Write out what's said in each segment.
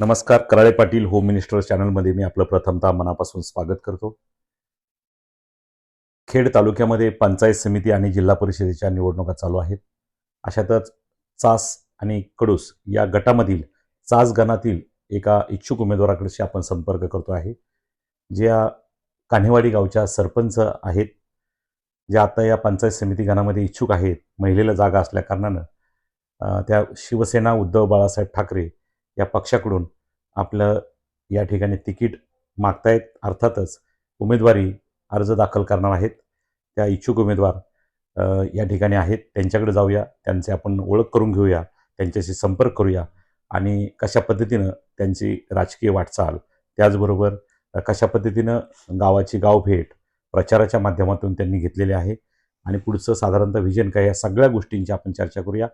नमस्कार Karale Patil home minister चॅनलमध्ये मी आपलं प्रथमतः मनापासून स्वागत करतो. खेड तालुक्यामध्ये पंचायत समिती आणि जिल्हा परिषदेच्या निवडणुका चालू आहेत. अशातच चास आणि कडूस या गटामधील चास गणातील एका इच्छुक उमेदवाराकडे आपण संपर्क करतो आहे. ज्या कान्हेवाडी गावच्या सरपंच आहेत ज्या आता या पंचायत समिती गणामध्ये इच्छुक आहेत महिलेला जागा असल्याकारणानं त्या शिवसेना उद्धव बाळासाहेब ठाकरे या पक्षाकडून आपलं या ठिकाणी तिकीट मागतायत. अर्थातच उमेदवारी अर्ज दाखल करणार आहेत. त्या इच्छुक उमेदवार या ठिकाणी आहेत. त्यांच्याकडे जाऊया. त्यांचे आपण ओळख करून घेऊया. त्यांच्याशी संपर्क करूया. आणि कशा पद्धतीनं त्यांची राजकीय वाटचाल त्याचबरोबर कशा पद्धतीनं गावाची गावभेट प्रचाराच्या माध्यमातून त्यांनी घेतलेली आहे. आणि पुढचं साधारणतः व्हिजन काय या सगळ्या गोष्टींची आपण चर्चा करूया.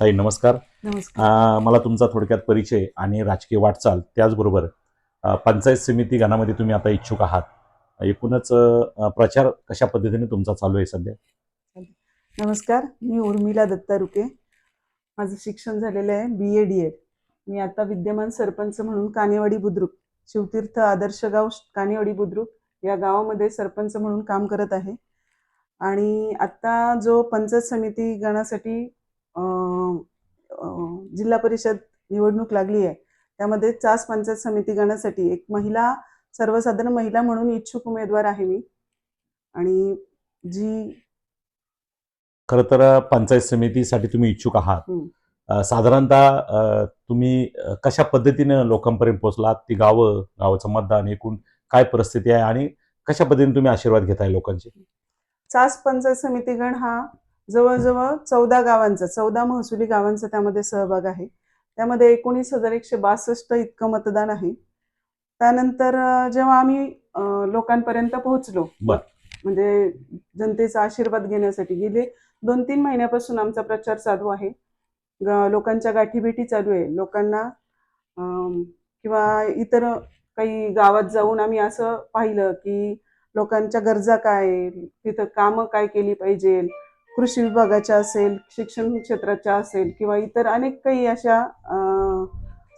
ताई नमस्कार. नमस्कार. मला तुमचा थोडक्यात परिचय आणि राजकीय वाटचाल त्याचबरोबर पंचायत समिती गणामध्ये तुम्ही आता इच्छुक आहात. एकूणच प्रचार कशा पद्धतीने तुमचा चालू आहे सध्या? नमस्कार. मी उर्मिला दत्ता रुके माझं शिक्षण झालेलं आहे बी ए डी एड मी आता विद्यमान सरपंच म्हणून कानेवाडी बुद्रुक शिवतीर्थ आदर्श गाव कानेवाडी बुद्रुक या गावामध्ये सरपंच म्हणून काम करत आहे. आणि आत्ता जो पंचायत समिती गणासाठी जिल्हा परिषद निवडणूक लागली आहे त्यामध्ये चास पंचायत समिती गणासाठी एक महिला सर्वसाधारण महिला म्हणून इच्छुक उमेदवार आहे मी. आणि जी खरं तर पंचायत समितीसाठी तुम्ही इच्छुक आहात. साधारणतः तुम्ही कशा पद्धतीनं लोकांपर्यंत पोहोचलात? ती गावं गावाचं मतदान एकूण काय परिस्थिती आहे आणि कशा पद्धतीने तुम्ही आशीर्वाद घेताय लोकांचे? चास पंचायत समिती गण हा जवळजवळ चौदा गावांचा चौदा महसुली गावांचा त्यामध्ये सहभाग आहे. त्यामध्ये एकोणीस हजार एकशे बासष्ट इतकं मतदान आहे. त्यानंतर जेव्हा आम्ही लोकांपर्यंत पोहोचलो. म्हणजे जनतेचा आशीर्वाद घेण्यासाठी गेले दोन तीन महिन्यापासून आमचा प्रचार चालू आहे. लोकांच्या गाठीभेटी चालू आहे. लोकांना किंवा इतर काही गावात जाऊन आम्ही असं पाहिलं की लोकांच्या गरजा काय आहे, तिथं कामं काय केली पाहिजे? कृषी विभागाच्या असेल शिक्षण क्षेत्राच्या असेल किंवा इतर अनेक काही अशा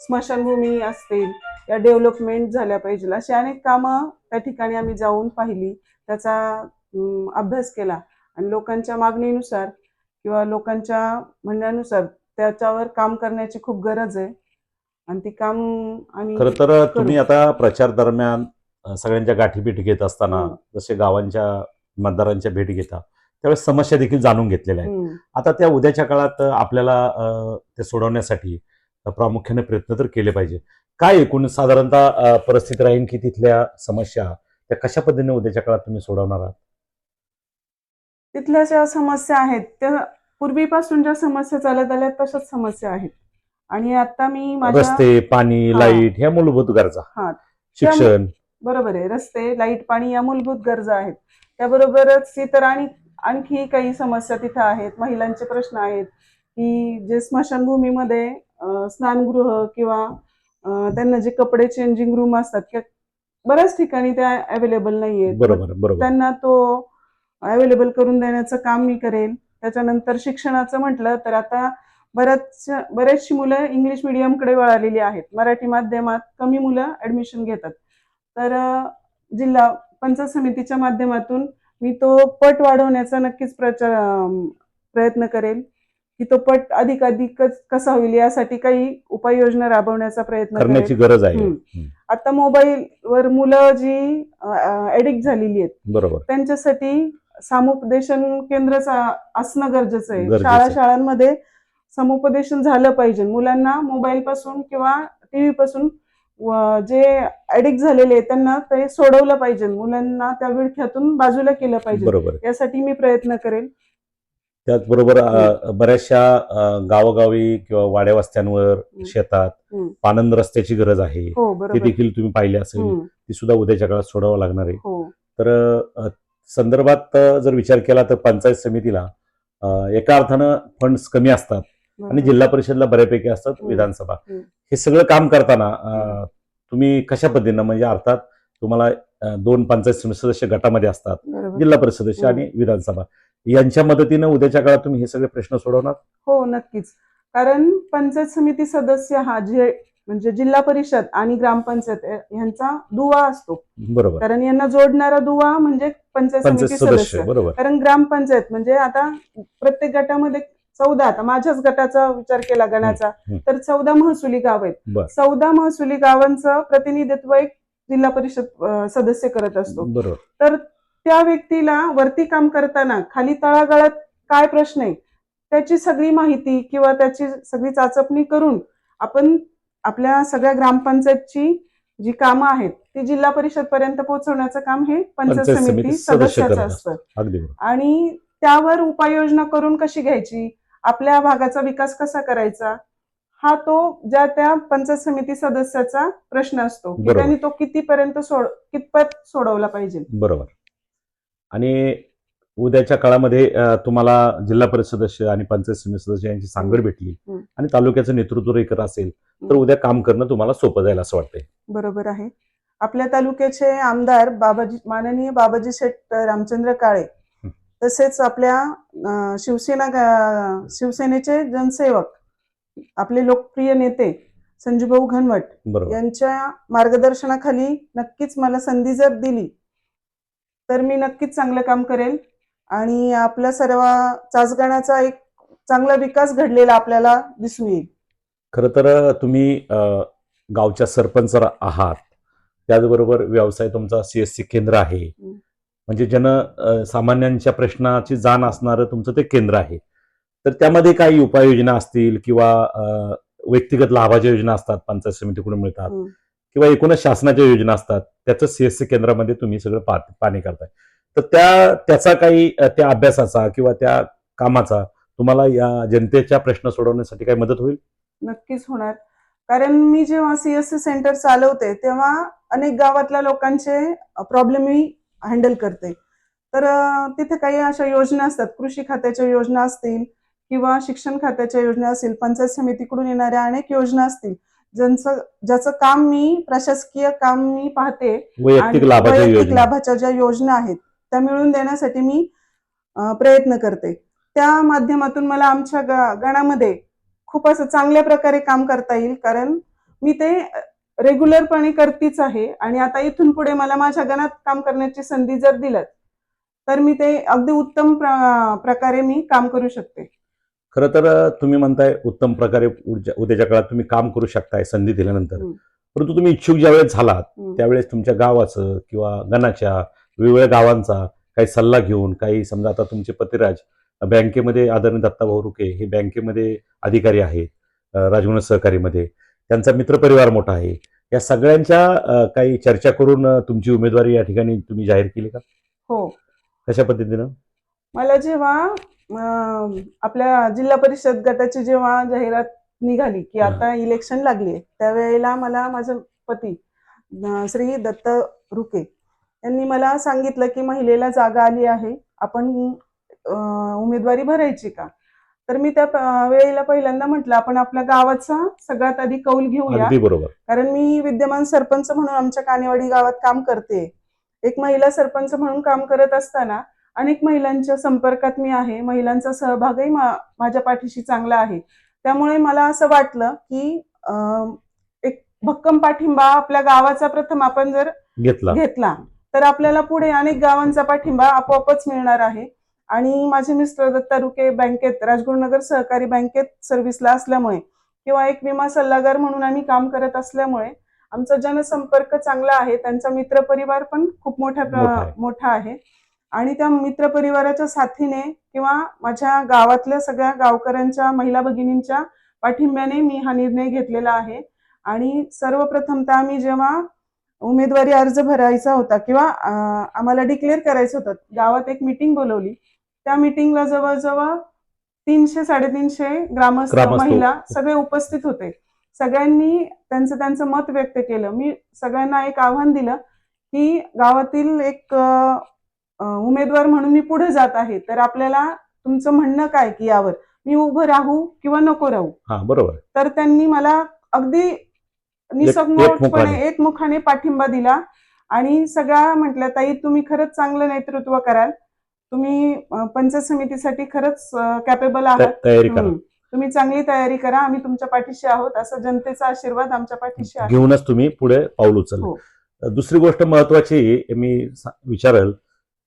स्मशानभूमी असतील या डेव्हलपमेंट झाल्या पाहिजे अशी अनेक कामं त्या ठिकाणी आम्ही जाऊन पाहिली. त्याचा अभ्यास केला. आणि लोकांच्या मागणीनुसार किंवा लोकांच्या म्हणण्यानुसार त्याच्यावर काम करण्याची खूप गरज आहे. आणि ती काम आम्ही खरं तर तुम्ही आता प्रचार दरम्यान सगळ्यांच्या गाठीभेटी घेत असताना. जसे गावांच्या मतदारांच्या भेटी घेता त्यावेळेस समस्या देखील जाणून घेतलेल्या आहेत. आता त्या उद्याच्या काळात आपल्याला ते सोडवण्यासाठी प्रामुख्याने प्रयत्न तर केले पाहिजे काय एकूण साधारणतः परिस्थिती राहील की तिथल्या समस्या त्या कशा पद्धतीने उद्याच्या काळात तुम्ही सोडवणार आहात तिथल्या ज्या समस्या आहेत त्या पूर्वीपासून ज्या समस्या चालत आल्या तशाच समस्या आहेत आणि आता मी रस्ते पाणी. लाइट ह्या मूलभूत गरजा. शिक्षण बरोबर आहे. रस्ते लाइट पाणी या मूलभूत गरजा आहेत. त्याबरोबरच इतर आणि आणखी काही समस्या तिथं आहेत. महिलांचे प्रश्न आहेत की जे स्मशानभूमीमध्ये स्नानगृह किंवा त्यांना जे कपडे चेंजिंग रूम असतात किंवा बऱ्याच ठिकाणी त्या अवेलेबल नाही आहेत बरोबर बरोबर. त्यांना तो अवेलेबल करून देण्याचं काम मी करेल त्याच्यानंतर शिक्षणाचं म्हटलं तर आता बऱ्याच बरेचशी मुलं इंग्लिश मिडियमकडे वळालेली आहेत. मराठी माध्यमात कमी मुलं ऍडमिशन घेतात. तर जिल्हा पंचायत समितीच्या माध्यमातून मी तो पट वाढवण्याचा नक्कीच प्रचार प्रयत्न करेल की तो पट अधिक अधिकच कसा होईल यासाठी काही उपाययोजना राबवण्याचा प्रयत्न करण्याची गरज आहे. आता मोबाईलवर मुलं जी ऍडिक्ट झालेली आहेत बरोबर. त्यांच्यासाठी सामुपदेशन केंद्रच आ- असणं गरजेचं आहे. शाळा. शाळांमध्ये समुपदेशन झालं पाहिजे. मुलांना मोबाईल पासून किंवा टीव्ही पासून जे ऍडिक्ट झालेले आहेत त्यांना ते सोडवलं पाहिजे. मुलांना त्या विळख्यातून बाजूला केलं पाहिजे. बरोबर. यासाठी मी प्रयत्न करेल. त्याचबरोबर बऱ्याचशा गावोगावी किंवा वाड्या वस्त्यांवर शेतात. पानंद रस्त्याची गरज आहे. हो ते देखील तुम्ही पाहिले असेल. ती सुद्धा उद्याच्या काळात सोडावं लागणार आहे. हो. तर संदर्भात जर विचार केला तर पंचायत समितीला एका अर्थानं फंड्स कमी असतात आणि. जिल्हा परिषदला बऱ्यापैकी असतात. विधानसभा. हं. सगळं काम करताना. तुम्ही कशा पद्धतीनं म्हणजे अर्थात तुम्हाला दोन पंचायत समिती सदस्य गटामध्ये असतात जिल्हा परिषद सदस्य हं. आणि विधानसभा यांच्या मदतीनं उद्याच्या काळात तुम्ही हे सगळे प्रश्न सोडवणार हो नक्कीच कारण पंचायत समिती सदस्य हा जे म्हणजे जिल्हा परिषद आणि ग्रामपंचायत ह्यांचा दुवा असतो बरोबर कारण यांना जोडणारा दुवा म्हणजे पंचायत समिती सदस्य सदस्य बरोबर कारण ग्रामपंचायत म्हणजे आता प्रत्येक गटामध्ये चौदा आता माझ्याच गटाचा विचार केला गणाचा. तर चौदा महसुली गाव आहेत. चौदा महसुली गावांचं प्रतिनिधित्व एक जिल्हा परिषद सदस्य करत असतो. तर त्या व्यक्तीला वरती काम करताना खाली तळागाळात काय प्रश्न आहे? त्याची सगळी माहिती किंवा त्याची सगळी चाचपणी करून आपण आपल्या सगळ्या ग्रामपंचायतची जी कामं आहेत ती जिल्हा परिषद पर्यंत पोहोचवण्याचं काम हे पंचायत समिती समिती सदस्य सदस्याचं असतं. आणि त्यावर उपाययोजना करून कशी घ्यायची? आपल्या भागाचा विकास कसा करायचा हा तो ज्या त्या पंचायत समिती सदस्याचा प्रश्न असतो की. त्यांनी तो कितीपर्यंत सोड कितपत सोडवला पाहिजे बरोबर आणि उद्याच्या काळामध्ये तुम्हाला जिल्हा परिषद सदस्य आणि पंचायत समिती सदस्य यांची सांगड भेटली. आणि तालुक्याचं नेतृत्व रेखर असेल तर. उद्या काम करणं तुम्हाला सोपं जाईल असं वाटतंय बरोबर आहे आपल्या तालुक्याचे आमदार बाबाजी माननीय बाबाजी शेठ रामचंद्र काळे तसेच आपल्या शिवसेना शिवसेनेचे जनसेवक आपले लोकप्रिय नेते संजूभाऊ घनवट यांच्या मार्गदर्शनाखाली नक्कीच मला संधी जर दिली तर मी नक्कीच चांगलं काम करेल. आणि आपल्या सर्व चाचगणाचा एक चांगला विकास घडलेला आपल्याला दिसून येईल. खरं तर तुम्ही गावच्या सरपंच आहात. त्याचबरोबर व्यवसाय तुमचा सीएससी केंद्र आहे. म्हणजे जन सामान्यांच्या प्रश्नाची जाण असणारं तुमचं ते केंद्र आहे. तर त्यामध्ये काही उपाययोजना असतील किंवा व्यक्तिगत लाभाच्या योजना असतात पंचायत समितीकडून मिळतात. किंवा एकूणच शासनाच्या योजना असतात त्याचं सीएससी केंद्रामध्ये तुम्ही सगळं पा पाणी करताय तर त्या त्याचा काही त्या अभ्यासाचा किंवा त्या कामाचा तुम्हाला या जनतेच्या प्रश्न सोडवण्यासाठी काही मदत होईल? नक्कीच होणार. कारण मी जेव्हा सीएससी सेंटर चालवते तेव्हा अनेक गावातल्या लोकांचे प्रॉब्लेम मी हँडल करते. तर तिथे काही अशा योजना असतात. कृषी खात्याच्या योजना असतील किंवा शिक्षण खात्याच्या योजना असतील पंचायत समितीकडून येणाऱ्या अनेक योजना असतील ज्यांचं ज्याचं काम मी प्रशासकीय काम मी पाहते वैयक्तिक आणि लाभाच्या वैयक्तिक योजना. लाभाच्या ज्या योजना आहेत त्या मिळवून देण्यासाठी मी प्रयत्न करते. त्या माध्यमातून मला आमच्या गणामध्ये खूप असं चांगल्या प्रकारे काम करता येईल कारण मी ते रेग्युलरपणे करतीच आहे आणि आता इथून पुढे मला माझ्या गणात काम करण्याची संधी जर दिलं तर मी ते अगदी उत्तम प्र- प्रकारे मी काम करू शकते खरं तर तुम्ही म्हणताय उत्तम प्रकारे उद्या- उद्याच्या काळात तुम्ही काम करू शकताय संधी दिल्यानंतर. परंतु तुम्ही इच्छुक ज्यावेळेस झालात. त्यावेळेस तुमच्या गावाचं किंवा गणाच्या वेगवेगळ्या गावांचा काही सल्ला घेऊन काही समजा आता तुमचे पतिराज बँकेमध्ये आदरणीय दत्ताभाऊ रुके हे बँकेमध्ये अधिकारी आहेत राजगुण सहकारीमध्ये त्यांचा मित्रपरिवार मोठा आहे. या सगळ्यांच्या काही चर्चा करून तुमची उमेदवारी या ठिकाणी तुम्ही जाहीर केली का? हो. कशा पद्धतीनं? मला जेव्हा आपल्या जिल्हा परिषद गटाची जेव्हा जाहिरात निघाली की आता इलेक्शन लागली त्यावेळेला मला माझं पती श्री दत्त रुके यांनी मला सांगितलं की महिलेला जागा आली आहे आपण उमेदवारी भरायची का? तर मी त्या वेळेला पहिल्यांदा म्हटलं आपण आपल्या गावाचा सगळ्यात आधी कौल घेऊया. बरोबर. कारण मी विद्यमान सरपंच म्हणून आमच्या कानेवाडी गावात काम करते. एक महिला सरपंच म्हणून काम करत असताना अनेक महिलांच्या संपर्कात मी आहे. महिलांचा सहभागही माझ्या पाठीशी चांगला आहे. त्यामुळे मला असं वाटलं की एक भक्कम पाठिंबा आपल्या गावाचा प्रथम आपण जर घेतला. घेतला तर आपल्याला पुढे अनेक गावांचा पाठिंबा आपोआपच मिळणार आहे. आणि माझे मिस्टर दत्ता रुके बँकेत राजगुरुनगर सहकारी बँकेत सर्व्हिसला असल्यामुळे किंवा एक विमा सल्लागार म्हणून आम्ही काम करत असल्यामुळे आमचा जनसंपर्क चांगला आहे. त्यांचा मित्रपरिवार पण खूप मोठ्या मोठा आहे. मोठा आहे. आणि त्या मित्रपरिवाराच्या साथीने किंवा माझ्या गावातल्या सगळ्या गावकऱ्यांच्या महिला भगिनींच्या पाठिंब्याने मी हा निर्णय घेतलेला आहे. आणि सर्वप्रथमतः आम्ही जेव्हा उमेदवारी अर्ज भरायचा होता किंवा आम्हाला डिक्लेअर करायचं होतं गावात एक मिटिंग बोलवली. त्या मिटिंगला जवळजवळ तीनशे साडेतीनशे ग्रामस्थ. महिला सगळे उपस्थित होते. सगळ्यांनी त्यांचं त्यांचं मत व्यक्त केलं. मी सगळ्यांना एक आव्हान दिलं की गावातील एक उमेदवार म्हणून मी पुढे जात आहे. तर आपल्याला तुमचं म्हणणं काय की यावर? मी उभं राहू किंवा नको राहू? हा बरोबर. तर त्यांनी मला अगदी निसंकोचपणे एकमुखाने. एकमुखाने पाठिंबा दिला आणि सगळ्या म्हटल्या ताई तुम्ही खरंच चांगलं नेतृत्व कराल. तुम्ही पंचायत समितीसाठी खरंच कॅपेबल आहात. त्या- तयारी करा. तुम्ही चांगली तयारी करा. आम्ही तुमच्या पाठीशी आहोत. असा जनतेचा आशीर्वाद आमच्या पाठीशी आहे. घेऊनच तुम्ही पुढे पाऊल उचललं. हो. दुसरी गोष्ट महत्वाची मी विचारेल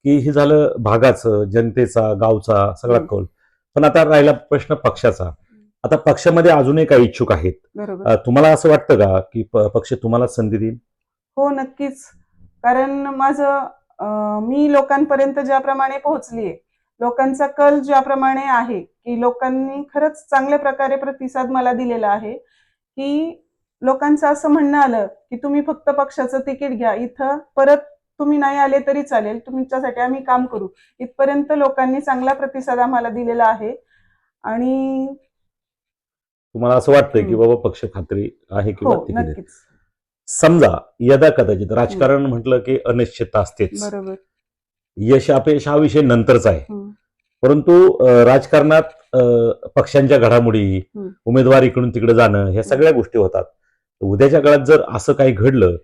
की हे झालं भागाचं जनतेचा गावचा सगळा. कौल. पण आता राहिला प्रश्न पक्षाचा. आता पक्षामध्ये अजूनही काही इच्छुक आहेत. तुम्हाला असं वाटतं का की पक्ष तुम्हाला संधी देईल? हो नक्कीच. कारण माझं मी लोकांपर्यंत ज्याप्रमाणे पोहोचलीये लोकांचा कल ज्याप्रमाणे आहे की लोकांनी खरंच चांगल्या प्रकारे प्रतिसाद मला दिलेला आहे की लोकांचं असं म्हणणं आलं की तुम्ही फक्त पक्षाचं तिकीट घ्या इथं परत तुम्ही नाही आले तरी चालेल तुमच्यासाठी आम्ही काम करू. इथपर्यंत लोकांनी चांगला प्रतिसाद आम्हाला दिलेला आहे आणि तुम्हाला असं वाटतंय की. बाबा पक्ष खात्री आहे किंवा हो नक्कीच. समजा यदा कदाचित राजकारण म्हटलं की अनिश्चितता असतेच बरोबर यश अपयश हा विषय नंतरचा आहे. परंतु राजकारणात पक्षांच्या घडामोडी. उमेदवार इकडून तिकडे जाणं ह्या सगळ्या गोष्टी होतात उद्याच्या काळात जर असं काही घडलं.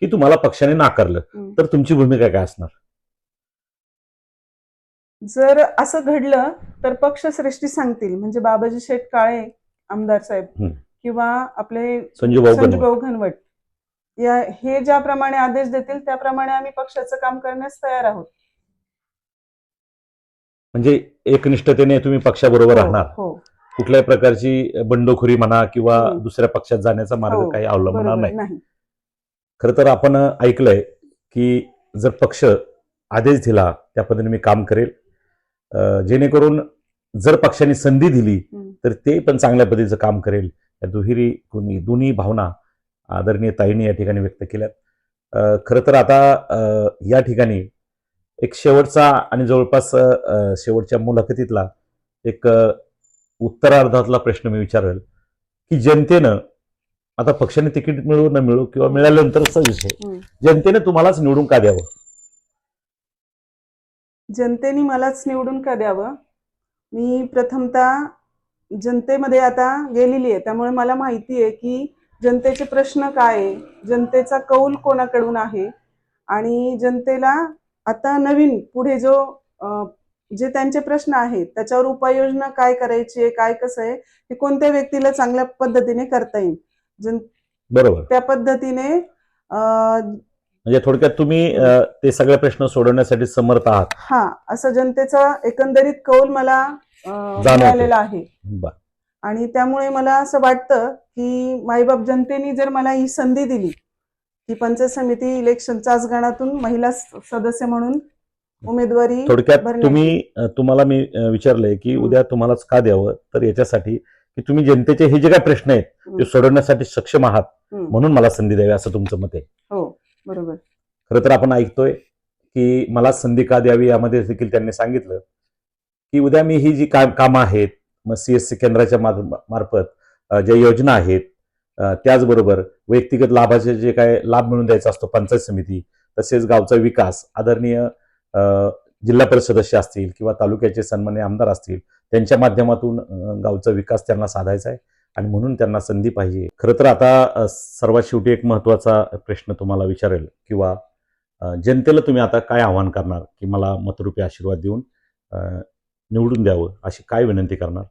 की तुम्हाला पक्षाने नाकारलं. तर तुमची भूमिका काय असणार जर असं घडलं तर पक्षश्रेष्ठी सांगतील म्हणजे बाबाजी शेठ काळे आमदार साहेब. किंवा आपले. संजूभाऊ घनवट या हे ज्याप्रमाणे आदेश देतील त्याप्रमाणे आम्ही पक्षाचं काम करण्यास तयार आहोत. म्हणजे एकनिष्ठतेने तुम्ही पक्षाबरोबर हो, राहणार. हो. कुठल्याही प्रकारची बंडखोरी म्हणा किंवा हम्म. दुसऱ्या पक्षात जाण्याचा मार्ग हो, काही अवलंबणार नाही. खरं तर आपण ऐकलंय की जर पक्ष आदेश दिला त्या पद्धतीने मी काम करेल. जेणेकरून जर पक्षाने संधी दिली. तर ते पण चांगल्या पद्धतीचं काम करेल. या दुहेरी दोन्ही भावना आदरणीय ताईंनी या ठिकाणी व्यक्त केल्यात. खरं तर आता या ठिकाणी एक शेवटचा आणि जवळपास शेवटच्या मुलाखतीतला एक उत्तरार्धातला प्रश्न मी विचारेल की जनतेनं आता पक्षाने तिकीट मिळू न मिळू किंवा मिळाल्यानंतरचा विषय. जनतेने तुम्हालाच निवडून का द्यावं? जनतेने मलाच निवडून का द्यावं? मी प्रथमतः जनतेमध्ये आता गेलेली आहे त्यामुळे मला माहिती आहे की जनतेचे प्रश्न काय आहे? जनतेचा कौल कोणाकडून आहे? आणि जनतेला आता नवीन पुढे जो जे त्यांचे प्रश्न आहेत त्याच्यावर उपाययोजना काय करायची आहे काय कसं आहे हे कोणत्या व्यक्तीला चांगल्या पद्धतीने करता येईल? जन बरोबर. त्या पद्धतीने म्हणजे थोडक्यात तुम्ही ते सगळे प्रश्न सोडवण्यासाठी समर्थ आहात. हा असं जनतेचा एकंदरीत कौल मला. मिळालेला आहे. आणि त्यामुळे मला असं वाटतं की माईबाप जनतेने जर मला ही संधी दिली की पंचायत समिती इलेक्शन चाचगणातून महिला सदस्य म्हणून उमेदवारी थोडक्यात. तुम्ही तुम्हाला मी विचारलंय की. उद्या तुम्हालाच का द्यावं तर याच्यासाठी की तुम्ही जनतेचे हे जे काही प्रश्न आहेत ते. सोडवण्यासाठी सक्षम आहात. म्हणून मला संधी द्यावी असं तुमचं मत आहे हो बरोबर खरं तर आपण ऐकतोय की मला संधी का द्यावी यामध्ये देखील त्यांनी सांगितलं की उद्या मी ही जी काम कामं आहेत मग सी केंद्राच्या मार्फत ज्या योजना आहेत त्याचबरोबर व्यक्तिगत लाभाचे जे काय लाभ मिळून द्यायचा असतो पंचायत समिती तसेच गावचा विकास आदरणीय जिल्हा परिषद सदस्य असतील किंवा तालुक्याचे सन्मान्य आमदार असतील त्यांच्या माध्यमातून गावचा विकास त्यांना साधायचा आहे आणि म्हणून त्यांना संधी पाहिजे. खरं तर आता सर्वात शेवटी एक महत्त्वाचा प्रश्न तुम्हाला विचारेल किंवा जनतेला तुम्ही आता काय आव्हान करणार की मला मतरूपी आशीर्वाद देऊन निवडून द्यावं अशी काय विनंती करणार?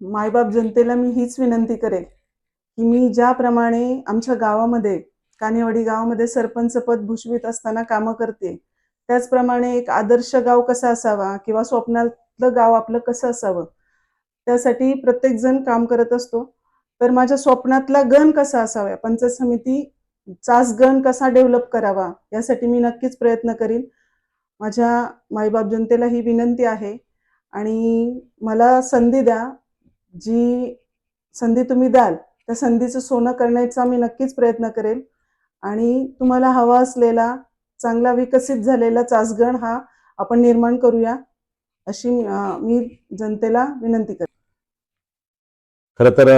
मायबाप जनतेला मी हीच विनंती करेल की मी ज्याप्रमाणे आमच्या गावामध्ये कानेवाडी गावामध्ये सरपंच पद भूषवित असताना कामं करते त्याचप्रमाणे एक आदर्श गाव कसा असावा किंवा स्वप्नातलं गाव आपलं कसं असावं त्यासाठी प्रत्येक जण काम करत असतो. तर माझ्या स्वप्नातला गण कसा असावा पंचायत समिती चास गण कसा डेव्हलप करावा यासाठी मी नक्कीच प्रयत्न करीन. माझ्या मायबाप जनतेला ही विनंती आहे आणि मला संधी द्या जी संधी तुम्ही द्याल त्या संधीचं सोनं करण्याचा मी नक्कीच प्रयत्न करेल आणि तुम्हाला हवा असलेला चांगला विकसित झालेला चासगण हा आपण निर्माण करूया अशी मी जनतेला विनंती करते खरं तर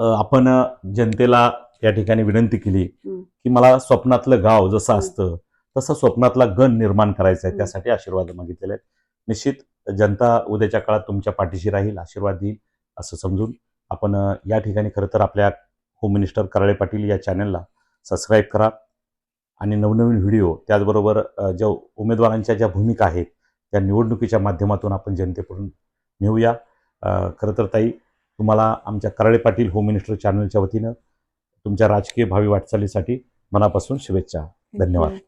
आपण जनतेला या ठिकाणी विनंती केली. की मला स्वप्नातलं गाव जसं. असतं तसं स्वप्नातला गण निर्माण करायचा आहे. त्यासाठी आशीर्वाद मागितलेले आहेत निश्चित जनता उद्याच्या काळात तुमच्या पाठीशी राहील आशीर्वाद देईल असं समजून आपण या ठिकाणी खरं तर आपल्या होम मिनिस्टर कराळे पाटील या चॅनलला सबस्क्राईब करा. आणि नवनवीन व्हिडिओ त्याचबरोबर ज्या उमेदवारांच्या ज्या भूमिका आहेत त्या निवडणुकीच्या माध्यमातून आपण जनतेकडून नेऊया. खरं तर ताई तुम्हाला आमच्या कराळे पाटील होम मिनिस्टर चॅनलच्या वतीनं तुमच्या राजकीय भावी वाटचालीसाठी मनापासून शुभेच्छा. धन्यवाद.